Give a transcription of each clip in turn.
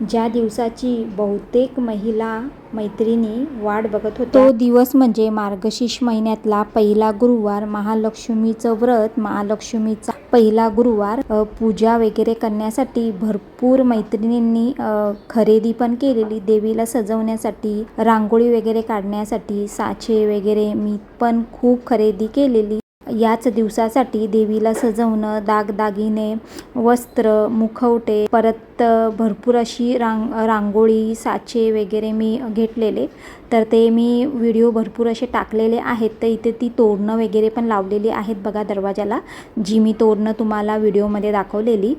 ज्या दिवसाची बहुतेक महिला मैत्रिणी वाट बघत होत्या. तो दिवस म्हणजे मार्गशीर्ष महिन्यातला पहिला गुरुवार. महालक्ष्मीचं व्रत महालक्ष्मीचा पहिला गुरुवार. पूजा वगैरे करण्यासाठी भरपूर मैत्रिणींनी खरेदी पण केलेली. देवीला सजवण्यासाठी रांगोळी वगैरे काढण्यासाठी साचे वगैरे मी पण खूप खरेदी केलेली. याच दिवसासाठी देवीला सजवणं दागदागिने वस्त्र मुखवटे परत भरपूर अशी रांग रांगोळी साचे वगैरे मी घेतलेले. तर ते मी व्हिडिओ भरपूर असे टाकलेले आहेत. तर इथे ती तोरणं वगैरे पण लावलेली आहेत बघा दरवाजाला जी मी तोरणं तुम्हाला व्हिडिओमध्ये दाखवलेली.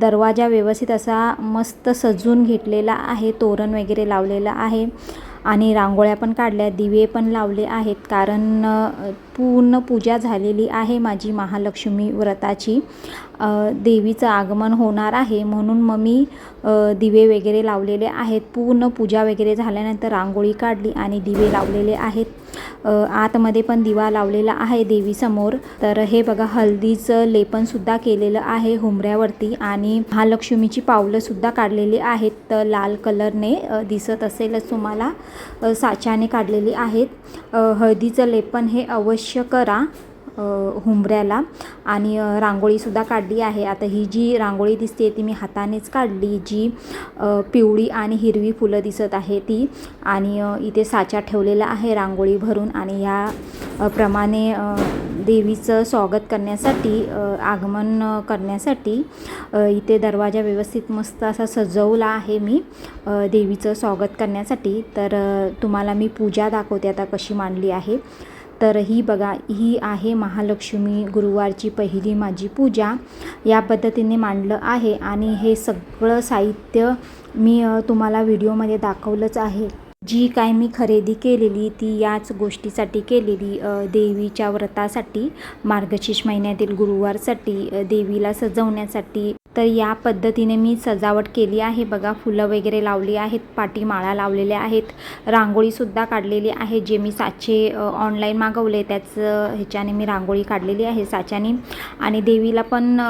दरवाजा व्यवस्थित असा मस्त सजून घेतलेला आहे तोरण वगैरे लावलेलं आहे. आणि रांगोळ्या पण काढल्या दिवे पण लावले आहेत. कारण पूर्ण पूजा झालेली आहे माझी महालक्ष्मी व्रताची. देवीचं आगमन होणार आहे. म्हणून मग मी दिवे वगैरे लावलेले आहेत. पूर्ण पूजा वगैरे झाल्यानंतर रांगोळी काढली आणि दिवे लावलेले आहेत. आतमध्ये पण दिवा लावलेला आहे देवीसमोर. तर हे बघा हळदीचं लेपनसुद्धा केलेलं आहे हुंबऱ्यावरती आणि महालक्ष्मीची पावलंसुद्धा काढलेली आहेत. तर लाल कलरने दिसत असेलच तुम्हाला. साच्याने काढलेली आहेत. हळदीचं लेपन हे अवश्य करा. हुंबऱ्याला. आणि रांगोळीसुद्धा काढली आहे. आता ही जी रांगोळी दिसते ती मी हातानेच काढली. जी पिवळी आणि हिरवी फुलं दिसत आहे ती. आणि इथे साचा ठेवलेला आहे रांगोळी भरून. आणि ह्या प्रमाणे देवीचं स्वागत करण्यासाठी आगमन करण्यासाठी इथे दरवाजा व्यवस्थित मस्त असा सजवला आहे मी देवीचं स्वागत करण्यासाठी. तर तुम्हाला मी पूजा दाखवते आता कशी मांडली आहे. तर ही बघा ही आहे महालक्ष्मी गुरुवारची पहिली माझी पूजा. या पद्धतीने मांडलं आहे आणि हे सगळं साहित्य मी तुम्हाला व्हिडिओमध्ये दाखवलंच आहे. जी काय मी खरेदी केलेली ती याच गोष्टीसाठी केलेली देवीच्या व्रतासाठी मार्गशीर्ष महिन्यातील गुरुवारसाठी देवीला सजवण्यासाठी तर या पद्धतीने मी सजावट केली आहे. बघा फुलं वगैरे लावली आहेत पाठी माळा लावलेल्या आहेत रांगोळीसुद्धा काढलेली आहे जे मी साचे ऑनलाईन मागवले त्याचं ह्याच्याने मी रांगोळी काढलेली आहे साच्याने. आणि देवीला पण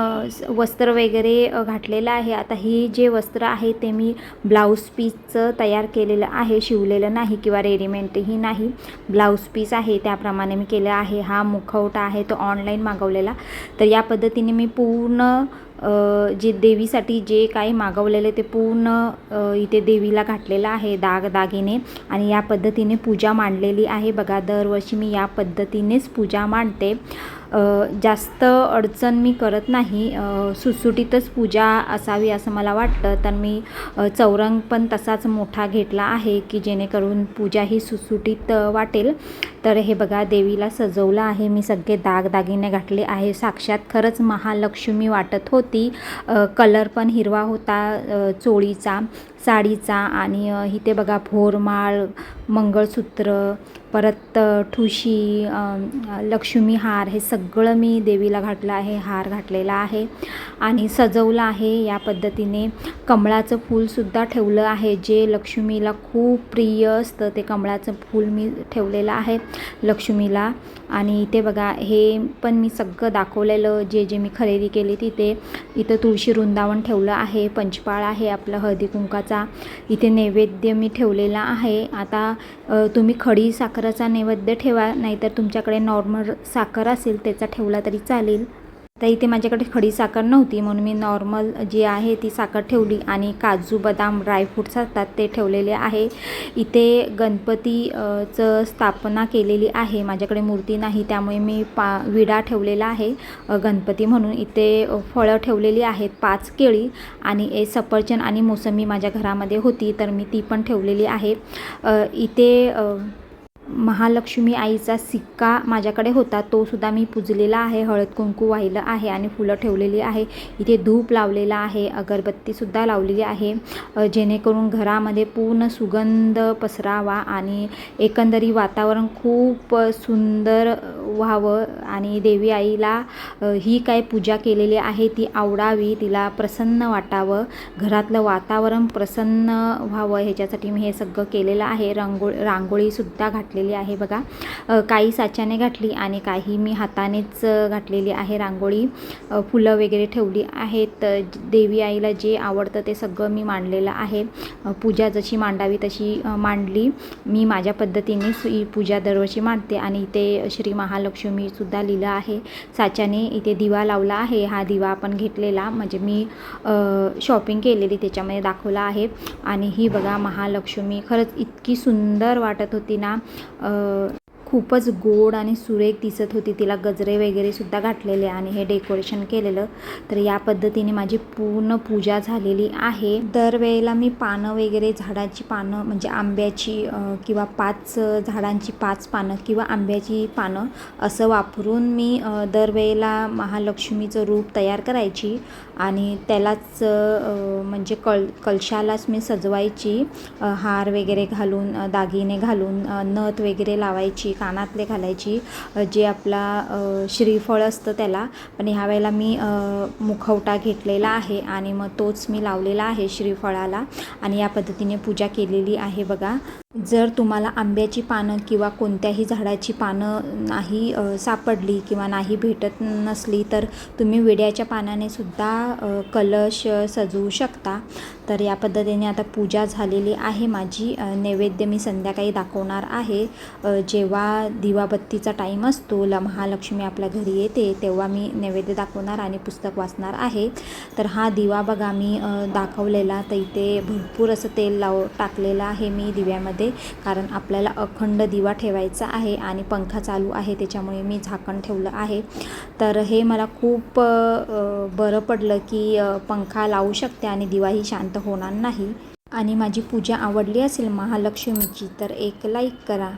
वस्त्र वगैरे घातलेलं आहे. आता ही जे वस्त्र आहे ते मी ब्लाऊज पीसचं तयार केलेलं आहे. शिवलेलं नाही किंवा रेडीमेडही नाही. ब्लाऊज पीस आहे त्याप्रमाणे मी केलं आहे. हा मुखवटा आहे तो ऑनलाईन मागवलेला. तर या पद्धतीने मी पूर्ण जे देवीसाठी जे काही मागवलेले ते पूर्ण इथे देवीला घातलेलं आहे दाग दागिने आणि या पद्धतीने पूजा मांडलेली आहे. बघा दरवर्षी मी या पद्धतीनेच पूजा मांडते. जास्त अडचण मी करत नाही. सुटसुटीतच पूजा असावी असं मला वाटतं. तर मी चौरंग पण तसाच मोठा घेतला आहे की जेणेकरून पूजा ही सुटसुटीत वाटेल. तर हे बघा देवीला सजवलं आहे. मी सगळे दागदागिने घातले आहे. साक्षात खरंच महालक्ष्मी वाटत होती. कलर पण हिरवा होता चोळीचा साडीचा आणि इथे बघा भोरमाळ मंगळसूत्र परत ठुशी लक्ष्मी हार हे सगळं मी देवीला घातलं आहे हार घातलेला आहे आणि सजवलं आहे या पद्धतीने. कमळाचं फूलसुद्धा ठेवलं आहे जे लक्ष्मीला खूप प्रिय असतं ते कमळाचं फूल मी ठेवलेलं आहे लक्ष्मीला. आणि इथे बघा हे पण मी सगळं दाखवलेलं जे जे मी खरेदी केली तिथे. इथं तुळशी वृंदावन ठेवलं आहे पंचपाळ आहे आपलं हळदी कुंकाचा. इथे नैवेद्य मी ठेवलेला आहे. आता तुम्ही खडी साखर साखरेचा नैवेद्य ठेवा नाहीतर तुमच्याकडे नॉर्मल साखर असेल त्याचा ठेवला तरी चालेल. तर इथे माझ्याकडे खडी साखर नव्हती म्हणून मी नॉर्मल जी आहे ती साखर ठेवली आणि काजू बदाम ड्रायफ्रूट्स असतात ते ठेवलेले आहे. इथे गणपती चं स्थापना केलेली आहे माझ्याकडे मूर्ती नाही त्यामुळे मी पा विडा ठेवलेला आहे. गणपती म्हणून इथे फळं ठेवलेली आहेत पाच केळी आणि ए सफरचंद आणि मोसंबी माझ्या घरामध्ये होती तर मी ती पण ठेवलेली आहे. इथे महालक्ष्मी आईचा सिक्का माझ्याकडे होता. तो सुद्धा मी पुजलेला आहे. हळद कुंकू वाहिलं आहे आणि फुलं ठेवलेली आहे. इथे धूप लावलेला आहे. अगरबत्तीसुद्धा लावलेली आहे. जेणेकरून घरामध्ये पूर्ण सुगंध पसरावा आणि एकंदरी वातावरण खूप सुंदर व्हावं आणि देवी आईला ही काय पूजा केलेली आहे ती आवडावी तिला प्रसन्न वाटावं घरातलं वातावरण प्रसन्न व्हावं ह्याच्यासाठी मी हे सगळं केलेलं आहे. रांगोळ रांगोळीसुद्धा घातलेली आहे बघा. काही साच्याने घातली आणि काही मी हातानेच घातलेली आहे रांगोळी. फुलं वगैरे ठेवली आहेत. देवी आईला जे आवडतं ते सगळं मी मांडलेलं आहे. पूजा जशी मांडावी तशी मांडली. मी माझ्या पद्धतीनेच ही पूजा दरवर्षी मांडते आणि इथे श्री महालक्ष्मीसुद्धा लिहिलं आहे. साच्याने इथे दिवा लावला आहे. हा दिवा आपण घेतलेला म्हणजे मी शॉपिंग केलेली त्याच्यामध्ये दाखवला आहे. आणि ही बघा महालक्ष्मी खरंच इतकी सुंदर वाटत होती ना खूपच गोड आणि सुरेख दिसत होती. तिला गजरे वगैरे सुद्धा घातलेले आणि हे डेकोरेशन केलेलं. तर या पद्धतीने माझी पूर्ण पूजा झालेली आहे. दरवेळेला मी पानं वगैरे झाडाची पानं म्हणजे आंब्याची किंवा पाच झाडांची पाच पानं किंवा आंब्याची पानं असं वापरून मी दरवेळेला महालक्ष्मीचं रूप तयार करायची आणि त्यालाच म्हणजे कळ कलशालाच मी सजवायची. हार वगैरे घालून दागिने घालून नथ वगैरे लावायची. कानातले घालायची जे आपला श्रीफळ असतं त्याला. पण ह्या वेळेला मी मुखवटा घेतलेला आहे आणि मग तोच मी लावलेला आहे श्रीफळाला. आणि या पद्धतीने पूजा केलेली आहे बघा. जर तुम्हाला आंब्याची पानं किंवा कोणत्याही झाडाची पानं नाही सापडली किंवा नाही भेटत नसली तर तुम्ही विड्याच्या पानाने सुद्धा कलश सजवू शकता. तर या पद्धतीने आता पूजा झालेली आहे माझी. नैवेद्य मी संध्याकाळी दाखवणार आहे. जेव्हा दिवाबत्तीचा टाईम असतो ल महालक्ष्मी आपल्या घरी येते तेव्हा मी नैवेद्य दाखवणार आणि पुस्तक वाचणार आहे. तर हा दिवा बघा मी दाखवलेला तर इथे भरपूर असं तेल लाव टाकलेलं आहे मी दिव्यामध्ये. कारण आपल्याला अखंड दिवा ठेवायचा आहे आणि पंखा चालू आहे त्याच्यामुळे मी झाकण ठेवलं आहे. तर हे मला खूप बरं पडलं की पंखा लावू शकते आणि दिवाही शांत होणार नाही. आणि माझी पूजा आवडली असेल महालक्ष्मीची तर एक लाईक करा.